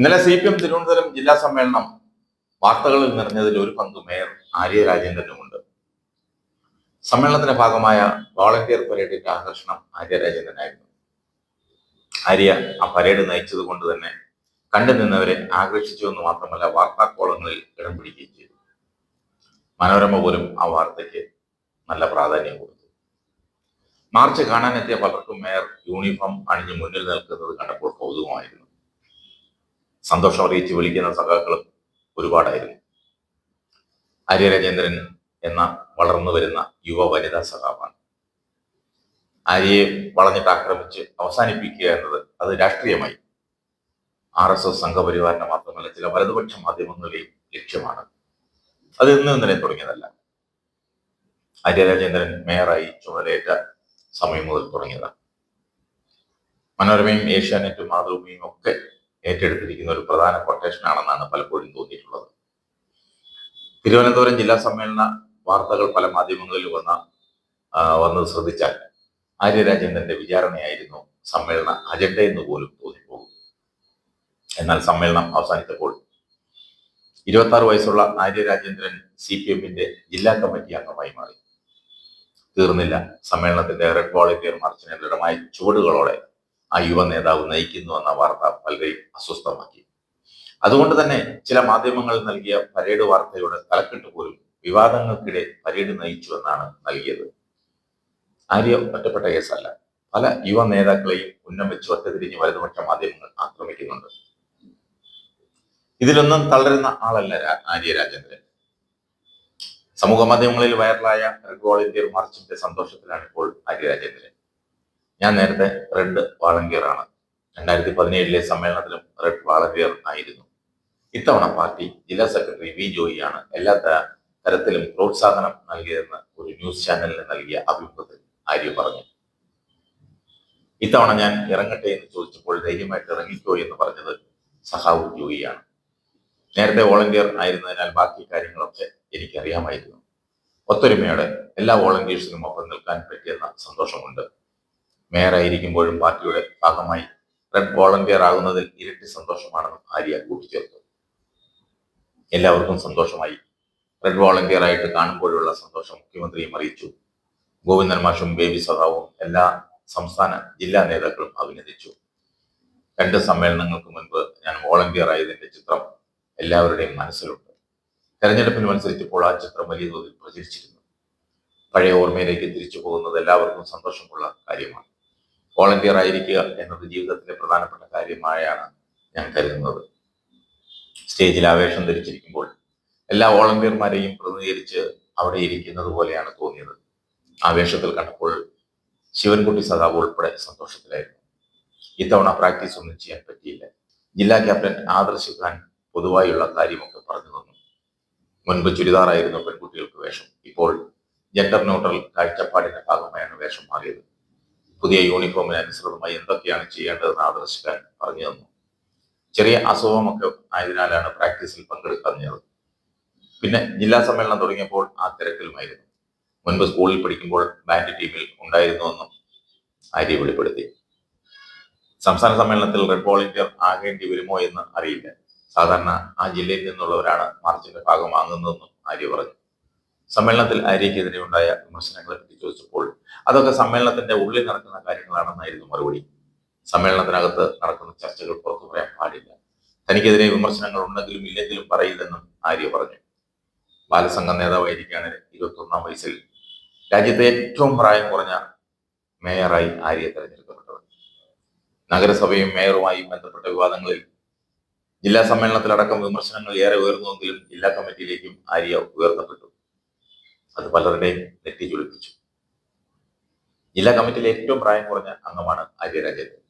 ഇന്നലെ C P M Thiruvananthapuram ജില്ലാ സമ്മേളനം വാർത്തകളിൽ നിറഞ്ഞതിൽ ഒരു പങ്ക് മേയർ ആര്യ രാജേന്ദ്രനുമുണ്ട്. സമ്മേളനത്തിന്റെ ഭാഗമായ വോളണ്ടിയർ പരേഡിന്റെ ആകർഷണം ആര്യരാജേന്ദ്രനായിരുന്നു. ആര്യ ആ പരേഡ് നയിച്ചത് കൊണ്ട് തന്നെ കണ്ടു നിന്നവരെ ആകർഷിച്ചു എന്ന് മാത്രമല്ല വാർത്താക്കോളങ്ങളിൽ ഇടം പിടിക്കുകയും ചെയ്തു. മനോരമ പോലും ആ വാർത്തയ്ക്ക് നല്ല പ്രാധാന്യം കൊടുത്തു. മാർച്ച് കാണാനെത്തിയ പലർക്കും മേയർ യൂണിഫോം അണിഞ്ഞ് മുന്നിൽ നിൽക്കുന്നത് കണ്ടപ്പോൾ കൗതുകമായിരുന്നു. സന്തോഷം അറിയിച്ച് വിളിക്കുന്ന സഖാക്കളും ഒരുപാടായിരുന്നു. ആര്യ രാജേന്ദ്രൻ എന്ന വളർന്നു വരുന്ന യുവ വനിതാ സഖാവാണ്. ആര്യയെ വളഞ്ഞിട്ട് ആക്രമിച്ച് അവസാനിപ്പിക്കുക എന്നത് അത് രാഷ്ട്രീയമായി. ആർ എസ് എസ് സംഘപരിവാറിനെ മാത്രമല്ല ചില വലതുപക്ഷ മാധ്യമങ്ങളുടെയും ലക്ഷ്യമാണ്. അത് ഇന്ന് ഇന്നലെ തുടങ്ങിയതല്ല. ആര്യ രാജേന്ദ്രൻ മേയറായി ചുമതലയേറ്റ സമയം മുതൽ തുടങ്ങിയതാണ്. മനോരമയും ഏഷ്യാനെറ്റും മാതൃഭൂമിയും ഒക്കെ ഏറ്റെടുത്തിരിക്കുന്ന ഒരു പ്രധാന കൊട്ടേഷനാണെന്നാണ് പലപ്പോഴും തോന്നിയിട്ടുള്ളത്. തിരുവനന്തപുരം ജില്ലാ സമ്മേളന വാർത്തകൾ പല മാധ്യമങ്ങളിൽ വന്ന വന്നത് ശ്രദ്ധിച്ചാൽ ആര്യരാജേന്ദ്രന്റെ വിചാരണയായിരുന്നു സമ്മേളന അജണ്ട എന്ന് പോലും തോന്നിപ്പോകും. എന്നാൽ സമ്മേളനം അവസാനിച്ചപ്പോൾ ഇരുപത്തി ആറ് വയസ്സുള്ള ആര്യരാജേന്ദ്രൻ സി പി എമ്മിന്റെ ജില്ലാ കമ്മിറ്റി അംഗമായി മാറി. തീർന്നില്ല. സമ്മേളനത്തിന്റെ റെഡ് വോളണ്ടിയർ മാർച്ചിനെ ദൃഢമായ ചുവടുകളോടെ ആ യുവ നേതാവ് നയിക്കുന്നു എന്ന വാർത്ത പലരെയും അസ്വസ്ഥമാക്കി. അതുകൊണ്ട് തന്നെ ചില മാധ്യമങ്ങൾ നൽകിയ പരേഡ് വാർത്തയുടെ തലക്കെട്ട് പോലും വിവാദങ്ങൾക്കിടെ പരേഡ് നയിച്ചു എന്നാണ് നൽകിയത്. ആര്യ ഒറ്റപ്പെട്ട കേസല്ല. പല യുവ നേതാക്കളെയും ഉന്നം വെച്ച് ഒറ്റതിരിഞ്ഞ് വലതുപക്ഷ മാധ്യമങ്ങൾ ആക്രമിക്കുന്നുണ്ട്. ഇതിലൊന്നും തളരുന്ന ആളല്ല ആര്യ രാജേന്ദ്രൻ. സമൂഹ മാധ്യമങ്ങളിൽ വൈറലായ റെഡ് മാർച്ചിന്റെ സന്തോഷത്തിലാണ് ഇപ്പോൾ ആര്യ രാജേന്ദ്രൻ. ഞാൻ നേരത്തെ റെഡ് വാളണ്ടിയർ ആണ് രണ്ടായിരത്തി പതിനേഴിലെ സമ്മേളനത്തിലും റെഡ് വാളണ്ടിയർ ആയിരുന്നു. ഇത്തവണ പാർട്ടി ജില്ലാ സെക്രട്ടറി വി ജോയിയാണ് എല്ലാ തരത്തിലും പ്രോത്സാഹനം നൽകിയതെന്ന് ഒരു ന്യൂസ് ചാനലിന് നൽകിയ അഭിമുഖത്തിൽ ആര്യ പറഞ്ഞു. ഇത്തവണ ഞാൻ ഇറങ്ങട്ടെ എന്ന് ചോദിച്ചപ്പോൾ ധൈര്യമായിട്ട് ഇറങ്ങിക്കോ എന്ന് പറഞ്ഞത് സഹാവ് ജോയിയാണ് നേരത്തെ വോളണ്ടിയർ ആയിരുന്നതിനാൽ ബാക്കി കാര്യങ്ങളൊക്കെ എനിക്കറിയാമായിരുന്നു. ഒത്തൊരുമയോടെ എല്ലാ വോളണ്ടിയേഴ്സിനും ഒപ്പം നിൽക്കാൻ പറ്റിയെന്ന സന്തോഷമുണ്ട്. മേയറായിരിക്കുമ്പോഴും പാർട്ടിയുടെ ഭാഗമായി റെഡ് വോളണ്ടിയർ ആകുന്നതിൽ ഇരട്ടി സന്തോഷമാണെന്നും ആര്യ കൂട്ടിച്ചേർത്തു. എല്ലാവർക്കും സന്തോഷമായി. റെഡ് വോളണ്ടിയർ ആയിട്ട് കാണുമ്പോഴുള്ള സന്തോഷം മുഖ്യമന്ത്രിയും അറിയിച്ചു. ഗോവിന്ദൻ മാഷും ബേബി സദാവും എല്ലാ സംസ്ഥാന ജില്ലാ നേതാക്കളും അഭിനന്ദിച്ചു. രണ്ട് സമ്മേളനങ്ങൾക്ക് മുൻപ് ഞാൻ വോളണ്ടിയർ ആയതിന്റെ ചിത്രം എല്ലാവരുടെയും മനസ്സിലുണ്ട്. തെരഞ്ഞെടുപ്പിന് മത്സരിച്ചപ്പോൾ ആ ചിത്രം വലിയ തോതിൽ പ്രചരിച്ചിരുന്നു. പഴയ ഓർമ്മയിലേക്ക് തിരിച്ചു പോകുന്നത് എല്ലാവർക്കും സന്തോഷമുള്ള കാര്യമാണ്. വോളണ്ടിയർ ആയിരിക്കുക എന്നത് ജീവിതത്തിലെ പ്രധാനപ്പെട്ട കാര്യമായാണ് ഞാൻ കരുതുന്നത്. സ്റ്റേജിൽ ആവേശം ധരിച്ചിരിക്കുമ്പോൾ എല്ലാ വോളണ്ടിയർമാരെയും പ്രതിനിധീകരിച്ച് അവിടെ ഇരിക്കുന്നത് പോലെയാണ് തോന്നിയത്. ആവേശത്തിൽ കണ്ടപ്പോൾ ശിവൻകുട്ടി സദാവ് ഉൾപ്പെടെ സന്തോഷത്തിലായിരുന്നു. ഇത്തവണ പ്രാക്ടീസ് ഒന്നും ചെയ്യാൻ പറ്റിയില്ല. ജില്ലാ ക്യാപ്റ്റൻ ആദർശ് ഖാൻ പൊതുവായുള്ള കാര്യമൊക്കെ പറഞ്ഞു തന്നു. മുൻപ് ചുരിദാറായിരുന്നു പെൺകുട്ടികൾക്ക് വേഷം. ഇപ്പോൾ ജെൻഡർ ന്യൂട്രൽ കാഴ്ചപ്പാടിന്റെ ഭാഗമായാണ് വേഷം മാറിയത്. പുതിയ യൂണിഫോമിന് അനുസൃതമായി എന്തൊക്കെയാണ് ചെയ്യേണ്ടതെന്ന് ആദർശ് ഖാൻ പറഞ്ഞു തന്നു. ചെറിയ അസുഖമൊക്കെ ആയതിനാലാണ് പ്രാക്ടീസിൽ പങ്കെടുക്കാഞ്ഞത് പിന്നെ ജില്ലാ സമ്മേളനം തുടങ്ങിയപ്പോൾ ആ തിരക്കിലുമായിരുന്നു. മുൻപ് സ്കൂളിൽ പഠിക്കുമ്പോൾ ബാൻഡ് ടീമിൽ ഉണ്ടായിരുന്നുവെന്നും ആര്യ വെളിപ്പെടുത്തി. സംസ്ഥാന സമ്മേളനത്തിൽ റെഡ് വോളണ്ടിയർ ആകേണ്ടി വരുമോ എന്ന് അറിയില്ല. സാധാരണ ആ ജില്ലയിൽ നിന്നുള്ളവരാണ് മാർച്ചിന്റെ ഭാഗമാകുന്നതെന്നും ആര്യ പറഞ്ഞു. സമ്മേളനത്തിൽ ആര്യക്കെതിരെ ഉണ്ടായ വിമർശനങ്ങളെ പറ്റി ചോദിച്ചപ്പോൾ അതൊക്കെ സമ്മേളനത്തിന്റെ ഉള്ളിൽ നടക്കുന്ന കാര്യങ്ങളാണെന്നായിരുന്നു മറുപടി. സമ്മേളനത്തിനകത്ത് നടക്കുന്ന ചർച്ചകൾ പുറത്തു പറയാൻ പാടില്ല. തനിക്കെതിരെ വിമർശനങ്ങൾ ഉണ്ടെങ്കിലും ഇല്ലെങ്കിലും പറയില്ലെന്നും ആര്യ പറഞ്ഞു. ബാലസംഘം നേതാവായിരിക്കുകയാണ് ഇരുപത്തി ഒന്നാം വയസ്സിൽ. രാജ്യത്തെ ഏറ്റവും പ്രായം കുറഞ്ഞ മേയറായി ആര്യ തെരഞ്ഞെടുക്കപ്പെട്ടത്? നഗരസഭയും മേയറുമായി ബന്ധപ്പെട്ട വിവാദങ്ങളിൽ ജില്ലാ സമ്മേളനത്തിലടക്കം വിമർശനങ്ങൾ ഏറെ ഉയർന്നുവെങ്കിലും ജില്ലാ കമ്മിറ്റിയിലേക്കും ആര്യ ഉയർത്തപ്പെട്ടു. അത് പലരുടെയും നെറ്റി ചുളിപ്പിച്ചു ജില്ലാ കമ്മിറ്റിയിലെ ഏറ്റവും പ്രായം കുറഞ്ഞ അംഗമാണ് ആര്യ രാജേന്ദ്രൻ.